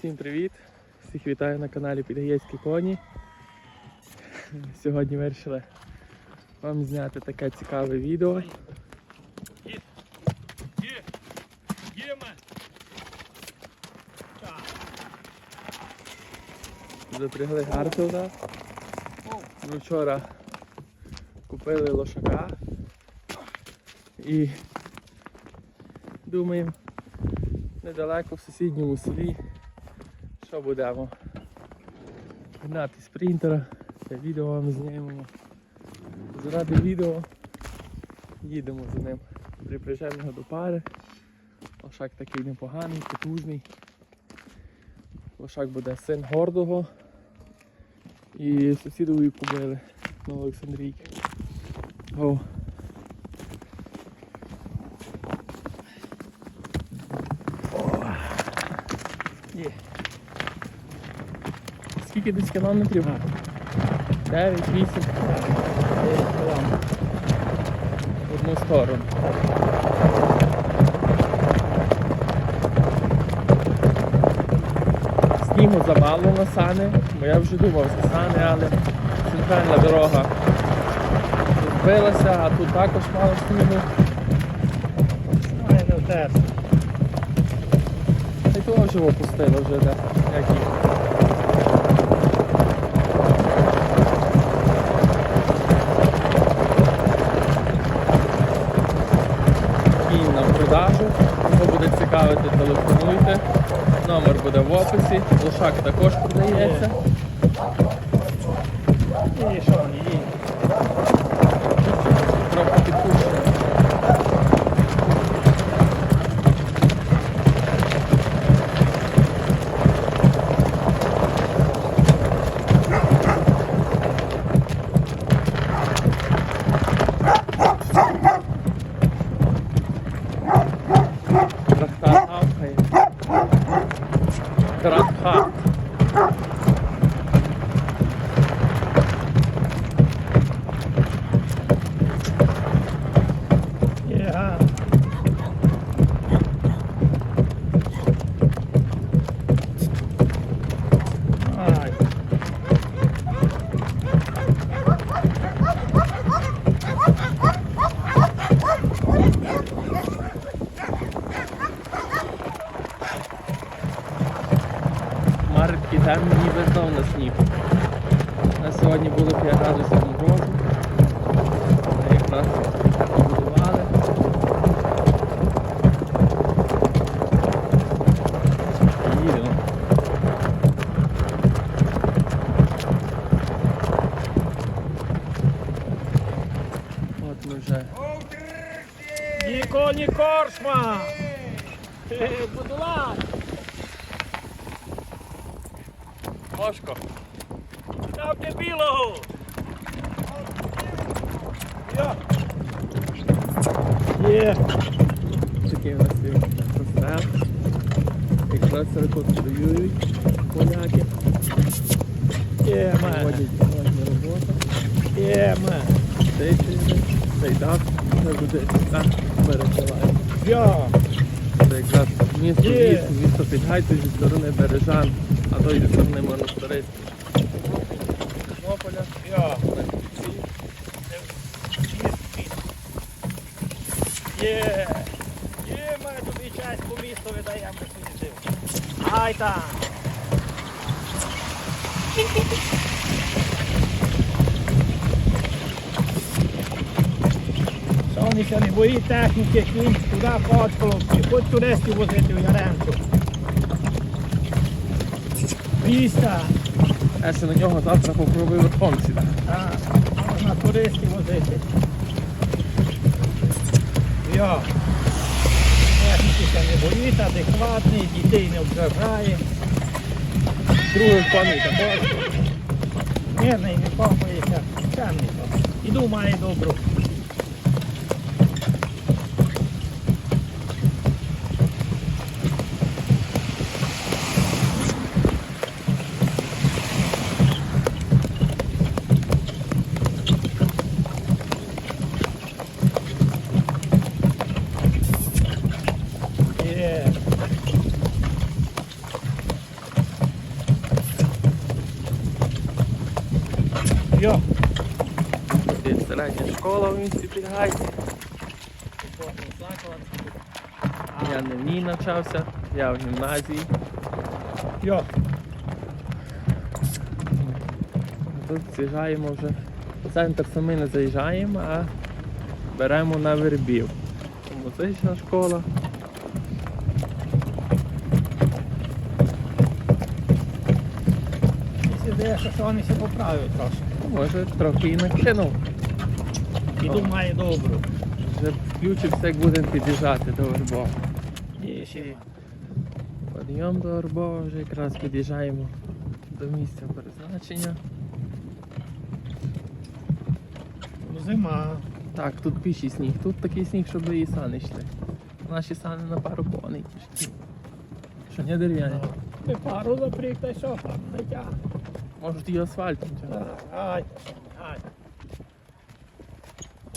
Всім привіт! Всіх вітаю на каналі Підгаєцькі коні. Сьогодні вирішили вам зняти таке цікаве відео. Запрягли Гарфілда. Ми вчора купили лошака і думаємо недалеко в сусідньому селі, що будемо гнати спринтера, це відео вам знімемо. Заради відео їдемо за ним. Припряжемо до пари. Лошак такий непоганий, потужний. Лошак буде син гордого. І сусідової кубили на Олександрійки. О. Скільки десь кілометрів? 9, 8. 9 кілометрів. В одну сторону. Снігу замало на сани, бо я вже думав за сани, але центральна дорога розбилася, а тут також мало снігу. Втер. Та й того вже опустило вже, де, як їх. Лошак також продається. І що вони їдуть? Трохи підпущено. Трактар гавкає. Трактар. Є, га. Ай. Марки темні ніби знов на сніг. На сьогодні було 5 градусів морозу. Ми Якраз побудували. Їдемо. От ми вже Ніконі коршма. Е, Будула. Мошко. Там де білого. Є. У нас є пострел. Якраз реконструюють поляки. Є, мен. Проводять сьогодні роботу. Є, мен. Цей тиждень, цей дах вже буде так перекриває. Йо. Це якраз місто місто, місто Підгайце зі сторони Бережан, а то й зі сторони монастириська. Тернополя. Є. Є, ми тобі часть по місту видаємо, що. Ай там. Не боїть техніки, кінь, туди ходь, хлопці, хоч туристів возити в Яремчу. Міста. Я ще на нього завтра попробую верхом сідати. Так, можна туристів возити. Йо. Техніки не боїться, адекватний, дітей не ображає. Коней також. Мирний, не пахається, темний. І думає добру. Я не в ній навчався, я в гімназії. Йо. Тут з'їжджаємо вже. В центр самі не заїжджаємо, а беремо на вербів. Музична школа. Здається, що вони ще поправлять трошки. Може трохи і накинув. І думає добру. Вже включився, як будемо під'їжджати до Вербова. Підйом до Вербова, вже якраз під'їжджаємо до місця призначення. Ну, Зима. Так, тут піший сніг. Тут такий сніг, щоб і сани йшли. Наші сани на пару коней тяжкі. Що не дерев'яні. Ти пару запріг, та що там, не тягне. Можуть і асфальтом тягнути. Ай, ай.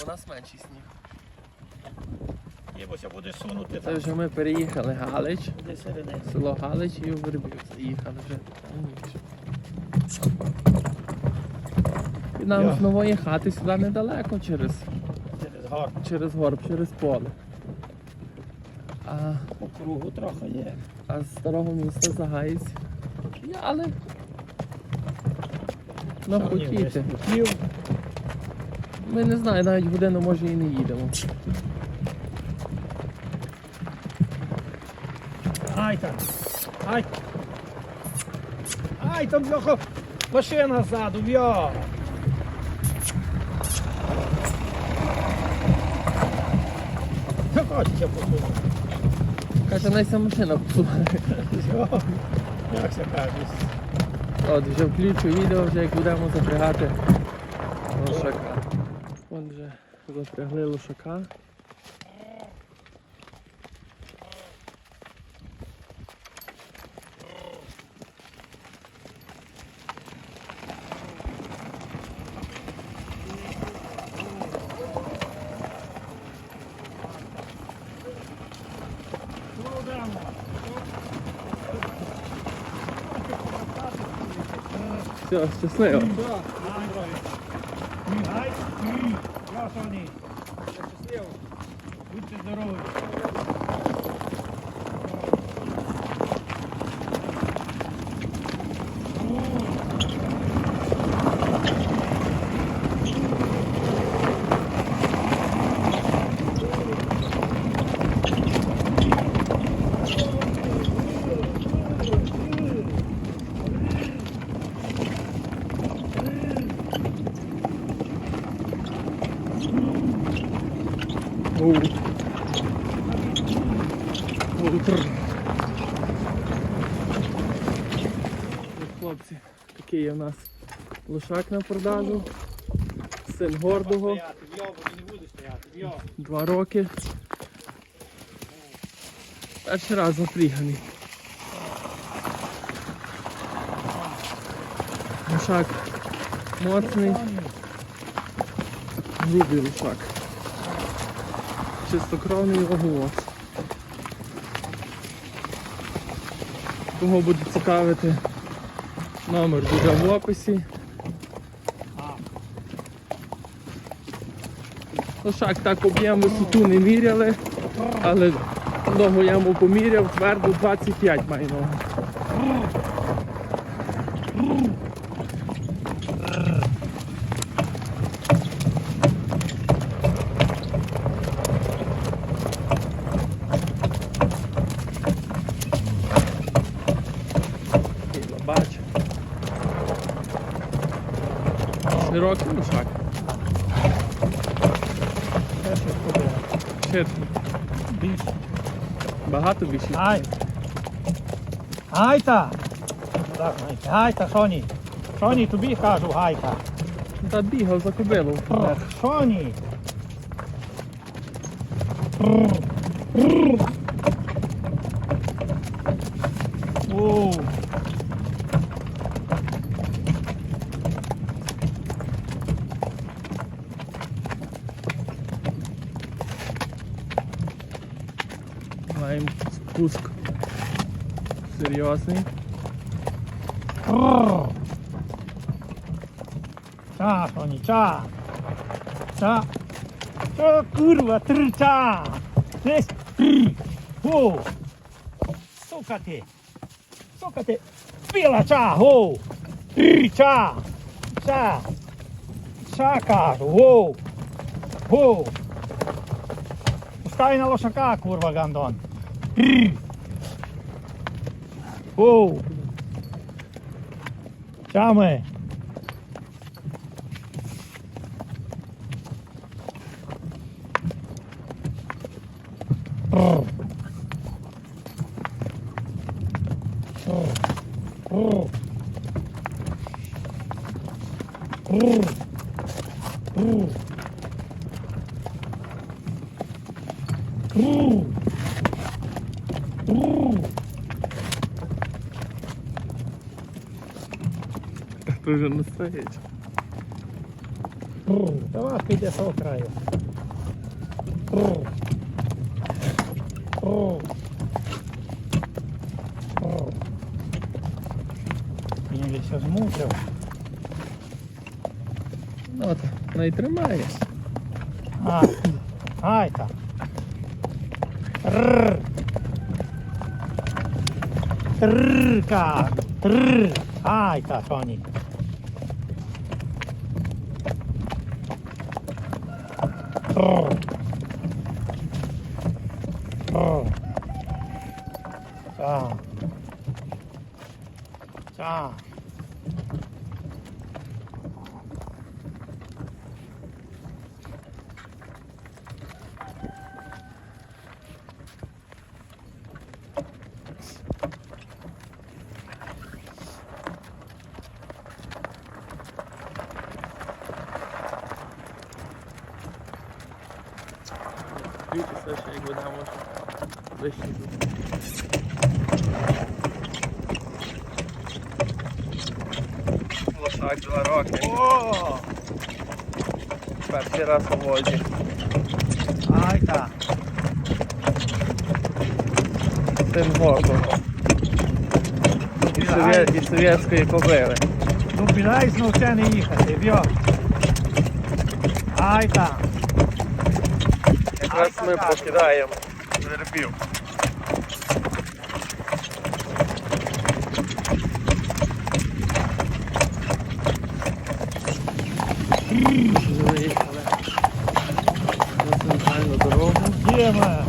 У нас менший сніг. Єбося буде сунути Це вже ми переїхали Галич, село Галич і у Вербів заїхали вже. І нам Я. з нової хати сюди недалеко через, Через гор. через горб, через поле. А, По кругу трохи є. а з старого міста Загаєць. Я, але на хотіти. Ми не знаю, навіть годину може і не їдемо. Ай там. Ай. Ай, там бляха. Машина ззаду, йо. Хочеться посунути. Каже, найся машина посуває. Як це кажуть? От вже включу відео, вже як будемо запрягати лошака. От вже запрягли лошака. Все, щасливо. Будьте здорові. Хлопці, такий є у нас лошак на продажу. Син гордого, два роки. Перший раз запріганий. Лошак моцний, грубий лошак. Чистокровний ваговоз. Кого буде цікавити, номер буде в описі. Лошак так об'єм висоту не міряли, але ногу я йому поміряв, твердо 25 має ногу. Такий лабач. Широкий лошак. Перше ходила. Більше. Багато більше. Ай. Гайта. Так, гайта. Гайта, Соні. Соні, тобі кажу, гайта. Та бігав за кобилу. Ох, Соні. Спуск серйозний. Soni, cza. Cza. O kurwa, tr, cza. To jest tr. O. Suka ty. Suka ty. Bila cza, o. Tr, cza. Cza. Cza, кажу, о. О. Пускай на лошака, курва, гандон. Whoa. Chame. Oh. Oh. Oh. oh. Ти вже не стоїть. Бррр. Давай піде з того краю. Бррр. Бррр. Бррр. Він десь змусив. От, ну і тримає. А, ай так. Тррр. Трррка. Тррр. Ай так, Соні. Brr. Дивіться, ще як вода може тут. Лошак два роки. О! Перший раз у возі. Ай так. Тим гоком. І, совє... і совєтської кобили. Ну, бідай знов це не їхати, бьо. Ай так. Якраз ми покидаємо вербів. Виїхали на центральну дорогу. Діма.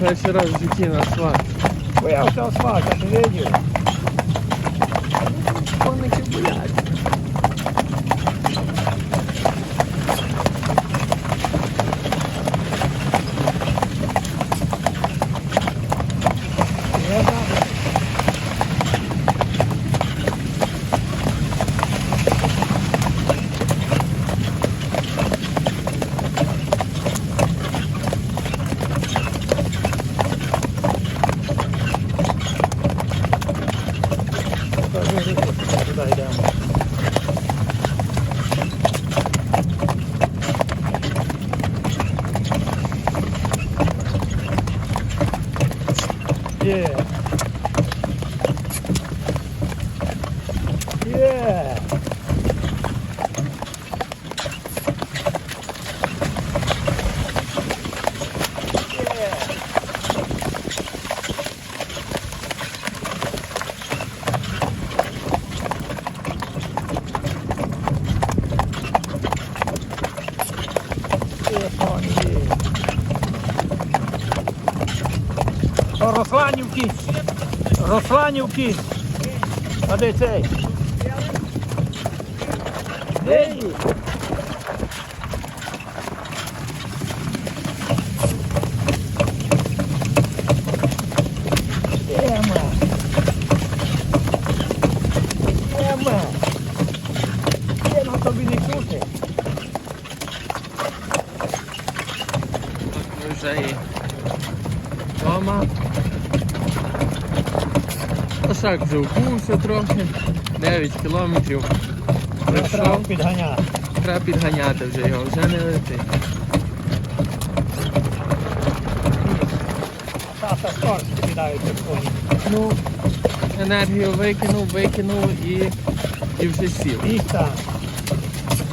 Перший раз в житті на асфальт. Боявся асфальт, а ти видів? Коники бояться. Русланів кінь. А де цей? Де він? Ема. Ема. Є на тобі не крути. Так ми вже і вдома. Лошак вже вкувся трохи. 9 кілометрів. Треба підганяти. треба підганяти вже його, вже не летить. Тата скорості кидаються коні. Ну, енергію викинув, викинув і, і вже сів. Віста,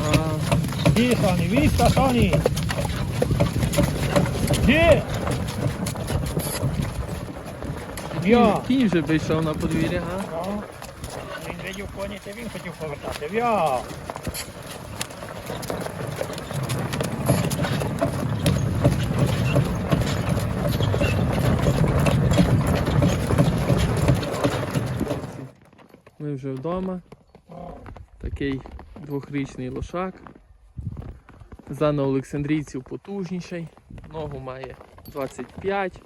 А, Ді, Соні, віста, Соні. Ді. В'я. кінь, вже вийшов на подвір'я, а? Ну, Він видів коні, це він хотів повертати. В'я. Ми вже вдома. Такий двохрічний лошак. За на Олександрійців потужніший. Ногу має 25.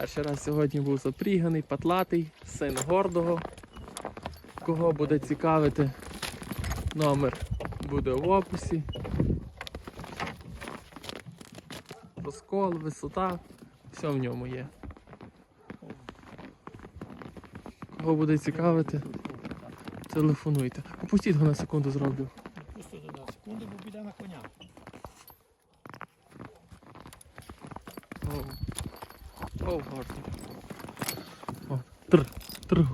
Перший раз сьогодні був запріганий, патлатий, син гордого. Кого буде цікавити, номер буде в описі. Розкол, висота, все в ньому є. Кого буде цікавити, телефонуйте. Опустіть його на секунду зроблю. Просто на секунду, бо піде на коня. О, О гарний. О, тр,